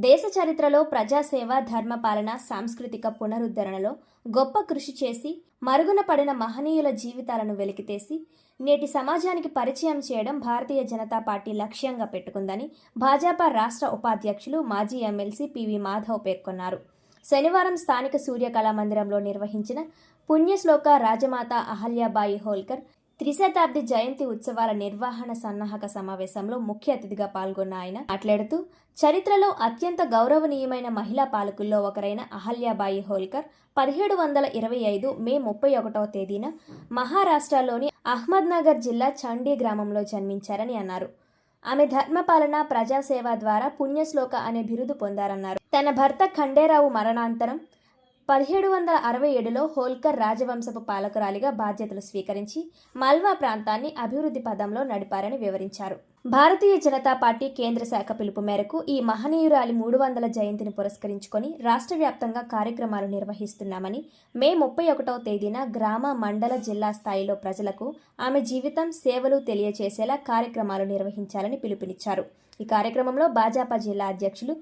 దేశ చరిత్రలో ప్రజాసేవ ధర్మపాలన సాంస్కృతిక పునరుద్ధరణలో గొప్ప కృషి చేసి మరుగున పడిన మహనీయుల జీవితాలను వెలికితేసి నేటి సమాజానికి పరిచయం చేయడం భారతీయ జనతా పార్టీ లక్ష్యంగా పెట్టుకుందని భాజపా రాష్ట్ర ఉపాధ్యక్షులు మాజీ ఎమ్మెల్సీ పివి మాధవ్ పేర్కొన్నారు. శనివారం స్థానిక సూర్యకళా మందిరంలో నిర్వహించిన పుణ్యశ్లోక రాజమాత అహల్యాబాయి హోల్కర్ త్రిశతాబ్ది జయంతి ఉత్సవాల నిర్వహణ సన్నాహక సమావేశంలో ముఖ్య అతిథిగా పాల్గొన్న ఆయన మాట్లాడుతూ చరిత్రలో అత్యంత గౌరవనీయమైన మహిళా పాలకుల్లో ఒకరైన అహల్యాబాయి హోల్కర్ పదిహేడు వందల ఇరవై ఐదు మే ముప్పై ఒకటవ తేదీన మహారాష్ట్రలోని అహ్మద్నగర్ జిల్లా చండీ గ్రామంలో జన్మించారని అన్నారు. ఆమె ధర్మపాలన ప్రజాసేవ ద్వారా పుణ్యశ్లోక అనే బిరుదు పొందారన్నారు. తన భర్త ఖండేరావు మరణాంతరం పదిహేడు వందల అరవై ఏడులో హోల్కర్ రాజవంశపు పాలకురాలిగా బాధ్యతలు స్వీకరించి మల్వా ప్రాంతాన్ని అభివృద్ధి పదంలో నడిపారని వివరించారు. భారతీయ జనతా పార్టీ కేంద్ర శాఖ పిలుపు మేరకు ఈ మహనీయురాలి మూడు వందల జయంతిని పురస్కరించుకొని రాష్ట్ర వ్యాప్తంగా కార్యక్రమాలు నిర్వహిస్తున్నామని మే ముప్పై ఒకటవ తేదీన గ్రామ మండల జిల్లా స్థాయిలో ప్రజలకు ఆమె జీవితం సేవలు తెలియచేసేలా కార్యక్రమాలు నిర్వహించాలని పిలుపునిచ్చారు. ఈ కార్యక్రమంలో భాజపా జిల్లా అధ్యక్షులు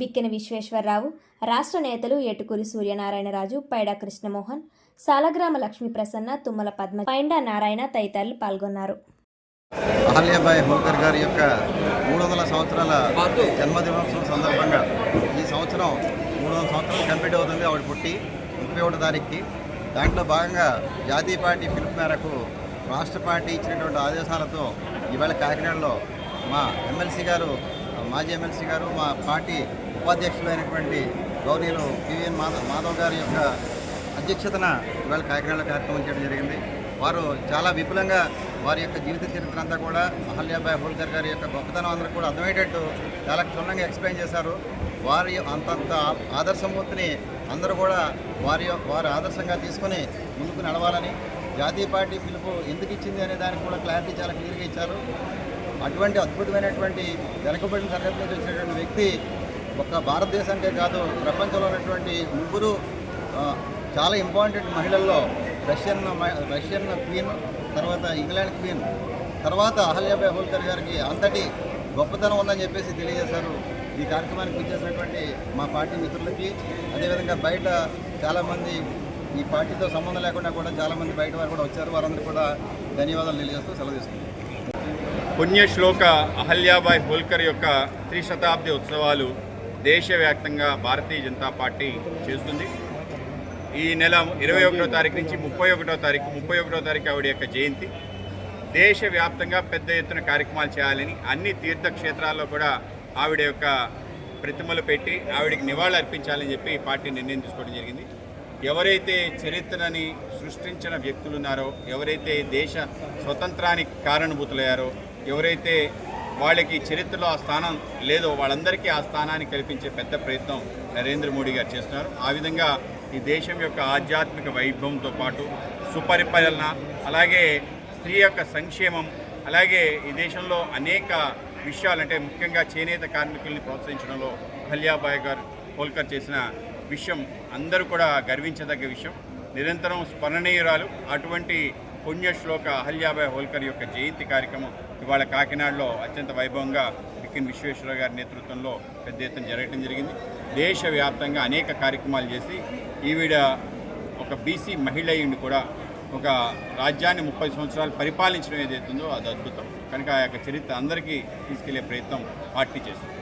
బిక్కెన విశ్వేశ్వరరావు రాష్ట్ర నేతలు ఏటుకూరి సూర్యనారాయణరాజు పైడా కృష్ణమోహన్ సాలగ్రామ లక్ష్మీ ప్రసన్న తుమ్మల పద్మ పైండా నారాయణ తదితరులు పాల్గొన్నారు. అహల్యాబాయ్ హోల్కర్ గారి యొక్క మూడు వందల సంవత్సరాల జన్మదినోత్సవం సందర్భంగా ఈ సంవత్సరం మూడు వందల సంవత్సరాలు కంప్లీట్ అవుతుంది. ఆవిడ పుట్టి ముప్పై ఒకటో తారీఖుకి. దాంట్లో భాగంగా జాతీయ పార్టీ పిలుపు మేరకు రాష్ట్ర పార్టీ ఇచ్చినటువంటి ఆదేశాలతో ఇవాళ కాకినాడలో మా ఎమ్మెల్సీ గారు మాజీ ఎమ్మెల్సీ గారు మా పార్టీ ఉపాధ్యక్షులైనటువంటి గౌరీలు పివిఎన్ మాధవ్ మాధవ్ గారి యొక్క అధ్యక్షతన ఇవాళ కాకినాడలో కార్యక్రమం చేయడం జరిగింది. వారు చాలా విపులంగా వారి యొక్క జీవిత చరిత్ర అంతా కూడా అహల్యాబాయి హోల్కర్ గారి యొక్క గొప్పతనం అందరూ కూడా అర్థమయ్యేటట్టు చాలా క్షుణ్ణంగా ఎక్స్ప్లెయిన్ చేశారు. వారి అంతంత ఆదర్శమూర్తిని అందరూ కూడా వారి వారు ఆదర్శంగా తీసుకొని ముందుకు నడవాలని జాతీయ పార్టీ పిలుపు ఎందుకు ఇచ్చింది అనే దానికి కూడా క్లారిటీ చాలా క్లియర్గా ఇచ్చారు. అటువంటి అద్భుతమైనటువంటి వెనకబడిన తరగతి నుంచి వచ్చినటువంటి వ్యక్తి ఒక్క భారతదేశానికే కాదు ప్రపంచంలో ఉన్నటువంటి ముగ్గురు చాలా ఇంపార్టెంట్ మహిళల్లో రష్యన్ రష్యన్ క్వీన్ తర్వాత ఇంగ్లాండ్ క్వీన్ తర్వాత అహల్యాబాయ్ హోల్కర్ గారికి అంతటి గొప్పతనం ఉందని చెప్పేసి తెలియజేశారు. ఈ కార్యక్రమానికి వచ్చేసినటువంటి మా పార్టీ మిత్రులకి అదేవిధంగా బయట చాలామంది ఈ పార్టీతో సంబంధం లేకుండా కూడా చాలామంది బయట వారు కూడా వచ్చారు. వారందరూ కూడా ధన్యవాదాలు తెలియజేస్తూ సెలవు తీసుకుంటారు పుణ్యశ్లోక అహల్యాబాయ్ హోల్కర్ యొక్క త్రిశతాబ్ది ఉత్సవాలు దేశవ్యాప్తంగా భారతీయ జనతా పార్టీ చేస్తుంది. ఈ నెల ఇరవై ఒకటో తారీఖు నుంచి ముప్పై ఒకటో తారీఖు ముప్పై ఒకటో తారీఖు ఆవిడ యొక్క జయంతి. దేశవ్యాప్తంగా పెద్ద ఎత్తున కార్యక్రమాలు చేయాలని అన్ని తీర్థక్షేత్రాల్లో కూడా ఆవిడ యొక్క ప్రతిమలు పెట్టి ఆవిడకి నివాళులు అర్పించాలని చెప్పి పార్టీ నిర్ణయం తీసుకోవడం జరిగింది. ఎవరైతే చరిత్రని సృష్టించిన వ్యక్తులు ఉన్నారో ఎవరైతే దేశ స్వతంత్రానికి కారణభూతులయ్యారో ఎవరైతే వాళ్ళకి చరిత్రలో ఆ స్థానం లేదో వాళ్ళందరికీ ఆ స్థానాన్ని కల్పించే పెద్ద ప్రయత్నం నరేంద్ర మోడీ గారు చేస్తున్నారు. ఆ విధంగా ఈ దేశం యొక్క ఆధ్యాత్మిక వైభవంతో పాటు సుపరిపాలన అలాగే స్త్రీ యొక్క సంక్షేమం అలాగే ఈ దేశంలో అనేక విషయాలు అంటే ముఖ్యంగా చేనేత కార్మికుల్ని ప్రోత్సహించడంలో కల్యాబాయ్ గారు హోల్కర్ చేసిన విషయం అందరూ కూడా గర్వించదగ్గ విషయం. నిరంతరం స్మరణీయురాలు. అటువంటి పుణ్యశ్లోక అహల్యాబాయ్ హోల్కర్ యొక్క జయంతి కార్యక్రమం ఇవాళ కాకినాడలో అత్యంత వైభవంగా బిక్కిన్ విశ్వేశ్వర గారి నేతృత్వంలో పెద్ద ఎత్తున జరగడం జరిగింది. దేశవ్యాప్తంగా అనేక కార్యక్రమాలు చేసి ఈవిడ ఒక బీసీ మహిళ అయ్యుండి కూడా ఒక రాజ్యాన్ని ముప్పై సంవత్సరాలు పరిపాలించడం ఏదైతుందో అది అద్భుతం. కనుక ఆ యొక్క చరిత్ర అందరికీ తీసుకెళ్ళే ప్రయత్నం పార్టీ చేస్తుంది.